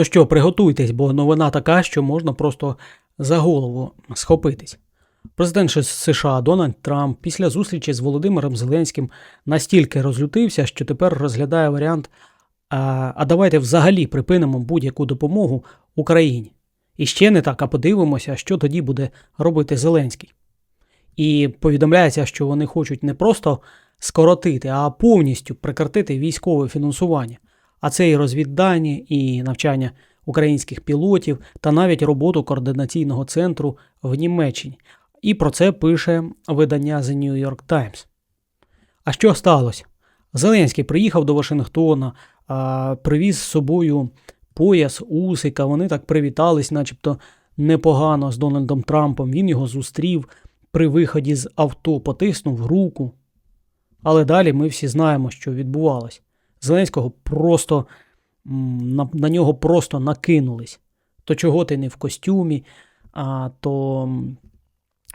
Ну що, приготуйтесь, бо новина така, що можна просто за голову схопитись. Президент США Дональд Трамп після зустрічі з Володимиром Зеленським настільки розлютився, що тепер розглядає варіант: а, а давайте взагалі припинимо будь-яку допомогу Україні. І ще не так, а подивимося, що тоді буде робити Зеленський. І повідомляється, що вони хочуть не просто скоротити, а повністю прекратити військове фінансування. А це і розвіддані, і навчання українських пілотів, та навіть роботу координаційного центру в Німеччині. І про це пише видання The New York Times. А що сталося? Зеленський приїхав до Вашингтона, привіз з собою пояс, усика. Вони так привітались, начебто непогано з Дональдом Трампом. Він його зустрів при виході з авто, потиснув руку. Але далі ми всі знаємо, що відбувалось. Зеленського просто на, на нього просто накинулись. То чого ти не в костюмі, а то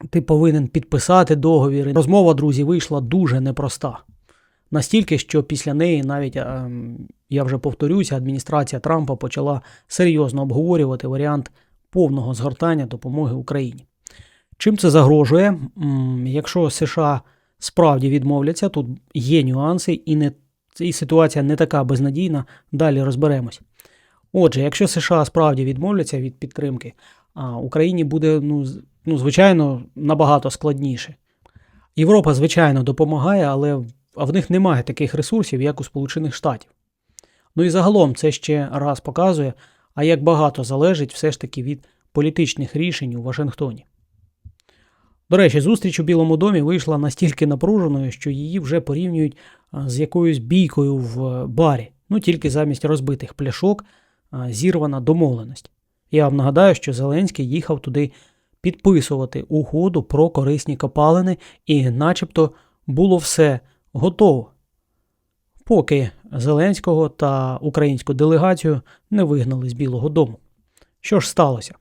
ти повинен підписати договір. Розмова, друзі, вийшла дуже непроста. Настільки, що після неї навіть, я вже повторюся, адміністрація Трампа почала серйозно обговорювати варіант повного згортання допомоги Україні. Чим це загрожує? Якщо США справді відмовляться, тут є нюанси, і, не, і ситуація не така безнадійна, далі розберемось. Отже, якщо США справді відмовляться від підтримки, а Україні буде, ну, ну, звичайно, набагато складніше. Європа, звичайно, допомагає, але а в них немає таких ресурсів, як у Сполучених Штатів. Ну і загалом це ще раз показує, а як багато залежить все ж таки від політичних рішень у Вашингтоні. До речі, зустріч у Білому домі вийшла настільки напруженою, що її вже порівнюють з якоюсь бійкою в е, барі. Ну тільки замість розбитих пляшок зірвана домовленість. Я вам нагадаю, що Зеленський їхав туди підписувати угоду про корисні копалини, і начебто було все готово. Поки Зеленського та українську делегацію не вигнали з Білого Дому. Що ж сталося?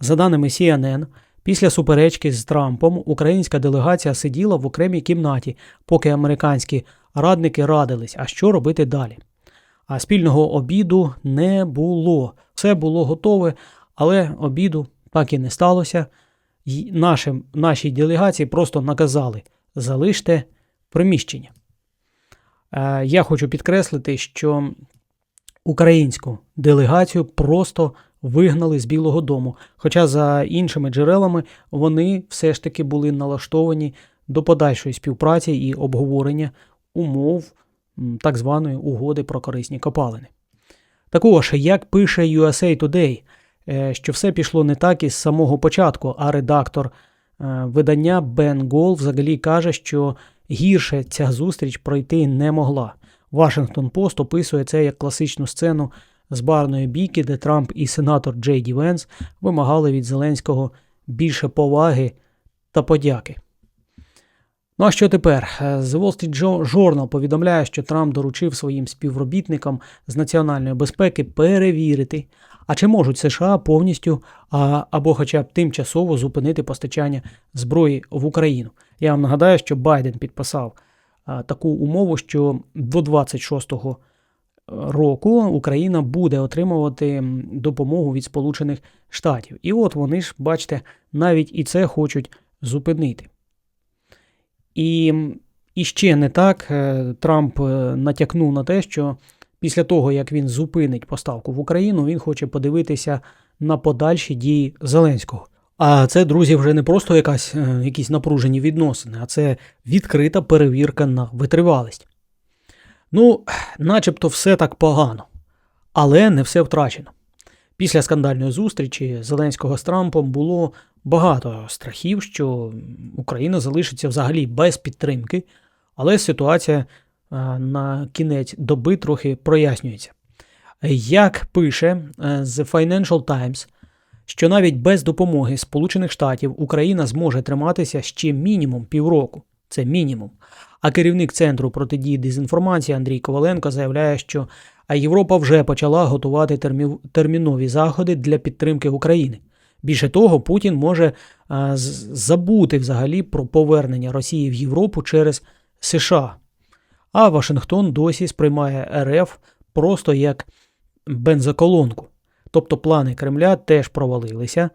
За даними CNN, після суперечки з Трампом українська делегація сиділа в окремій кімнаті, поки американські радники радились, а що робити далі. А спільного обіду не було. Все було готове, але обіду так і не сталося. Й Нашим, нашій делегації просто наказали залиште приміщення. Е, Я хочу підкреслити, що українську делегацію просто вигнали з Білого Дому. Хоча, за іншими джерелами, вони все ж таки були налаштовані до подальшої співпраці і обговорення умов так званої угоди про корисні копалини. Також, як пише USA Today, е, що все пішло не так із самого початку, а редактор е, видання Бен Гол взагалі каже, що гірше ця зустріч пройти не могла. Вашингтон Пост описує це як класичну сцену з барної бійки, де Трамп і сенатор Джей Ді Венс вимагали від Зеленського більше поваги та подяки. Ну а що тепер? Е, The Wall Street Journal повідомляє, що Трамп доручив своїм співробітникам з національної безпеки перевірити, а чи можуть США повністю або хоча б тимчасово зупинити постачання зброї в Україну. Я вам нагадаю, що Байден підписав а, таку умову, що до 26-го року Україна буде отримувати допомогу від Сполучених Штатів. І от вони ж, бачите, навіть і це хочуть зупинити. І, і ще не так е, Трамп е, натякнув на те, що після того, як він зупинить поставку в Україну, він хоче подивитися на подальші дії Зеленського. А це, друзі, вже не просто якась, е, якісь напружені відносини, а це відкрита перевірка на витривалість. Ну, начебто все так погано, але не все втрачено. Після скандальної зустрічі Зеленського з Трампом було багато страхів, що Україна залишиться взагалі без підтримки, але ситуація е, на кінець доби трохи прояснюється. Як пише е, The Financial Times, що навіть без допомоги Сполучених Штатів Україна зможе триматися ще мінімум півроку. Це мінімум. А керівник центру протидії дезінформації Андрій Коваленко заявляє, що Європа вже почала готувати термі- термінові заходи для підтримки України. Більше того, Путін може забути взагалі про повернення Росії в Європу через США. А Вашингтон досі сприймає РФ просто як бензоколонку. Тобто плани Кремля теж провалилися.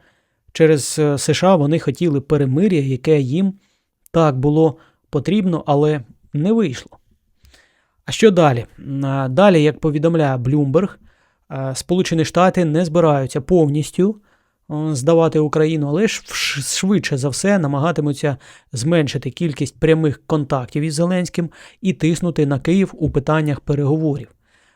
Через е, США вони хотіли перемир'я, яке їм так було потрібно, але не вийшло. А що далі? Далі, як повідомляє е, Сполучені Штати не збираються повністю здавати Україну, але ж швидше за все намагатимуться зменшити кількість прямих контактів із Зеленським і тиснути на Київ у питаннях переговорів.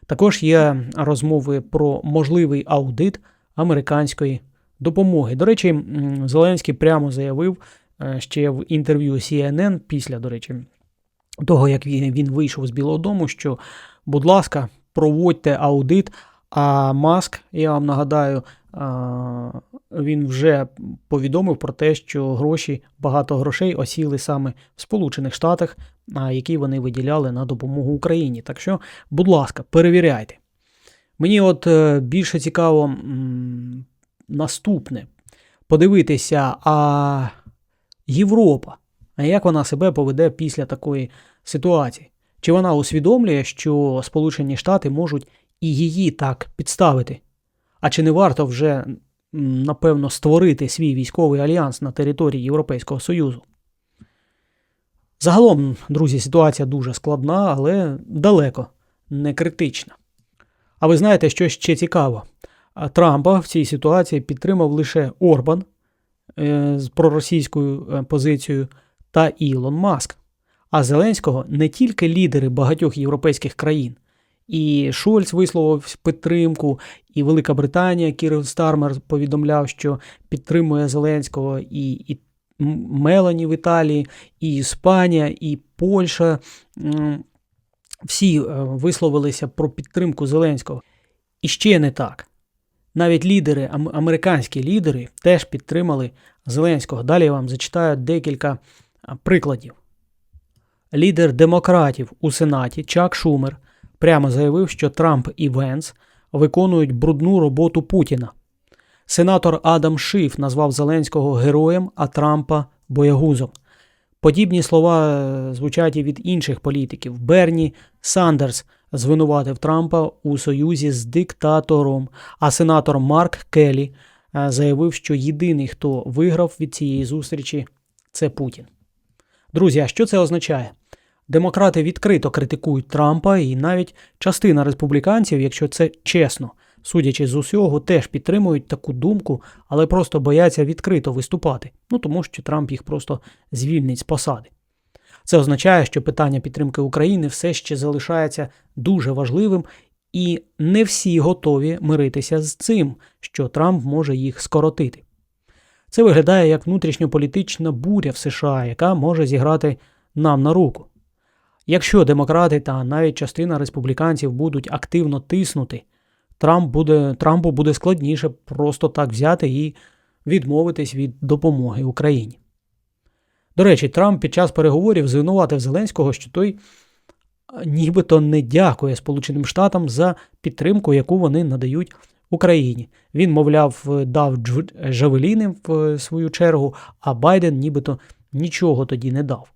Також є розмови про можливий аудит американської допомоги. До речі, Зеленський прямо заявив ще в інтерв'ю CNN після, до речі, того, як він, він вийшов з Білого Дому, що, будь ласка, проводьте аудит. А Маск, я вам нагадаю, він вже повідомив про те, що гроші, багато грошей осіли саме в Сполучених Штатах, які вони виділяли на допомогу Україні. Так що, будь ласка, перевіряйте. Мені от е, більше цікаво наступне подивитися, а Європа, а як вона себе поведе після такої ситуації? Чи вона усвідомлює, що Сполучені Штати можуть і її так підставити? А чи не варто вже, напевно, створити свій військовий альянс на території Європейського Союзу? Загалом, друзі, ситуація дуже складна, але далеко не критична. А ви знаєте, що ще цікаво? Трампа в цій ситуації підтримав лише Орбан з проросійською е, позицією та Ілон Маск. А Зеленського не тільки лідери багатьох європейських країн. І Шольц висловив підтримку, і Велика Британія Кірил Стармер повідомляв, що підтримує Зеленського, і, і Мелані в Італії, і Іспанія, і Польща. Всі е, висловилися про підтримку Зеленського. І ще не так. Навіть лідери, американські лідери теж підтримали Зеленського. Далі я вам зачитаю декілька прикладів. Лідер демократів у Сенаті Чак Шумер прямо заявив, що Трамп і Венс виконують брудну роботу Путіна. Сенатор Адам Шиф назвав Зеленського героєм, а Трампа боягузом. Подібні слова е, звучать і від інших політиків. Берні Сандерс звинуватив Трампа у союзі з диктатором, а сенатор Марк Келлі е, заявив, що єдиний, хто виграв від цієї зустрічі, це Путін. Друзі, а що це означає? Демократи відкрито критикують Трампа, і навіть частина республіканців, якщо це чесно, судячи з усього, теж підтримують таку думку, але просто бояться відкрито виступати. Ну тому що Трамп їх просто звільнить з посади. Це означає, що питання підтримки України все ще залишається дуже важливим, і не всі готові миритися з цим, що Трамп може їх скоротити. Це виглядає як внутрішньополітична буря в США, яка може зіграти нам на руку. Якщо демократи та навіть частина республіканців будуть активно тиснути, Трамп буде, Трампу буде складніше просто так взяти і відмовитись від допомоги Україні. До речі, Трамп під час переговорів звинуватив Зеленського, що той нібито не дякує Сполученим Штатам за підтримку, яку вони надають Україні. Він, мовляв, дав дж- жавеліни в е, свою чергу, а Байден нібито нічого тоді не дав.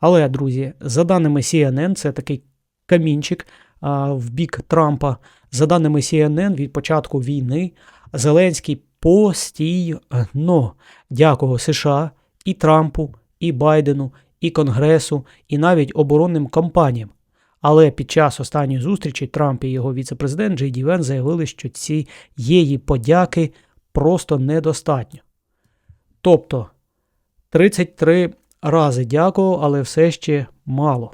Але, друзі, за даними CNN, це такий камінчик а, в бік Трампа. За даними CNN, від початку війни Зеленський постійно дякував США і Трампу, і Байдену, і Конгресу, і навіть оборонним компаніям. Але під час останньої зустрічі Трамп і його віцепрезидент Джей Ді Вен заявили, що цієї подяки просто недостатньо. Тобто 33 рази дякував, але все ще мало.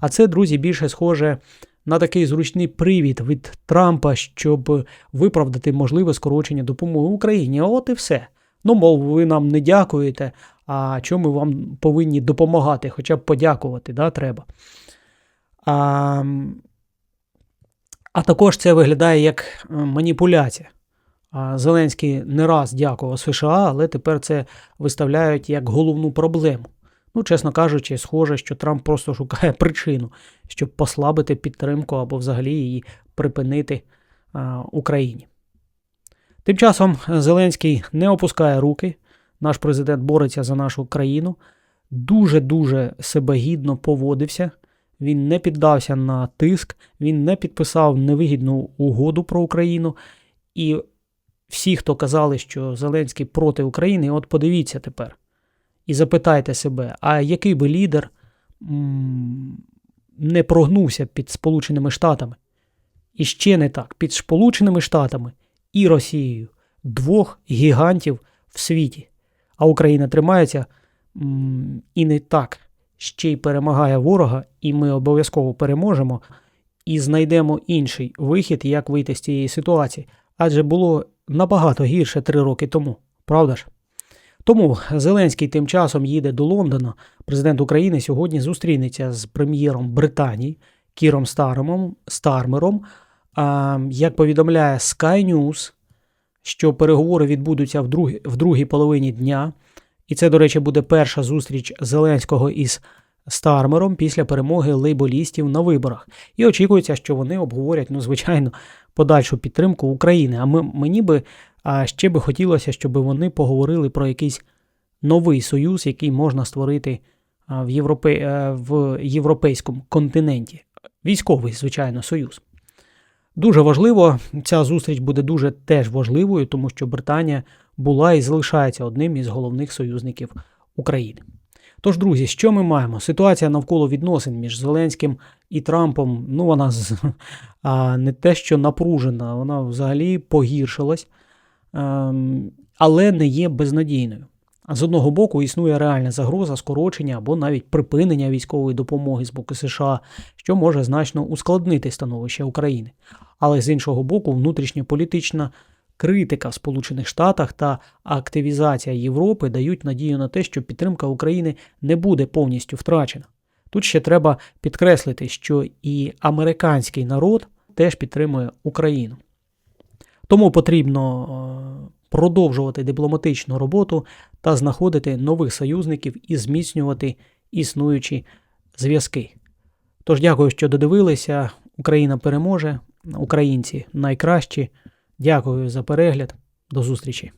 А це, друзі, більше схоже на такий зручний привід від Трампа, щоб виправдати можливе скорочення допомоги Україні. От і все. Ну, мов, ви нам не дякуєте, а чому ми вам повинні допомагати, хоча б подякувати, да, треба. А, а також це виглядає як е, маніпуляція. Зеленський не раз дякував США, але тепер це виставляють як головну проблему. Ну, чесно кажучи, схоже, що Трамп просто шукає причину, щоб послабити підтримку або взагалі її припинити а, Україні. Тим часом Зеленський не опускає руки. Наш президент бореться за нашу країну, дуже-дуже себе гідно поводився. Він не піддався на тиск, він не підписав невигідну угоду про Україну. І всі, хто казали, що Зеленський проти України, от подивіться тепер і запитайте себе, а який би лідер не прогнувся під Сполученими Штатами? І ще не так, під Сполученими Штатами і Росією, двох гігантів в світі. А Україна тримається і не так, ще й перемагає ворога, і ми обов'язково переможемо і знайдемо інший вихід, як вийти з цієї ситуації. Адже було набагато гірше три роки тому, правда ж? Тому Зеленський тим часом їде до Лондона. Президент України сьогодні зустрінеться з прем'єром Британії Кіром Стармером. А, як повідомляє Sky News, що переговори відбудуться в, друг, в другій половині дня. І це, до речі, буде перша зустріч Зеленського із Стармером після перемоги лейболістів на виборах. І очікується, що вони обговорять, ну, звичайно, подальшу підтримку України. А ми, мені би а ще би хотілося, щоб вони поговорили про якийсь новий союз, який можна створити в, Європе... е, в європейському континенті. Військовий, звичайно, союз. Дуже важливо, ця зустріч буде дуже теж важливою, тому що Британія була і залишається одним із головних союзників України. Тож, друзі, що ми маємо? Ситуація навколо відносин між Зеленським і Трампом, ну вона а, не те, що напружена, вона взагалі погіршилась, ем, але не є безнадійною. З одного боку існує реальна загроза скорочення або навіть припинення військової допомоги з боку США, що може значно ускладнити становище України. Але з іншого боку, внутрішньополітична критика в Сполучених Штатах та активізація Європи дають надію на те, що підтримка України не буде повністю втрачена. Тут ще треба підкреслити, що і американський народ теж підтримує Україну. Тому потрібно е, продовжувати дипломатичну роботу та знаходити нових союзників і зміцнювати існуючі зв'язки. Тож дякую, що додивилися. Україна переможе, українці найкращі. Дякую за перегляд. До зустрічі.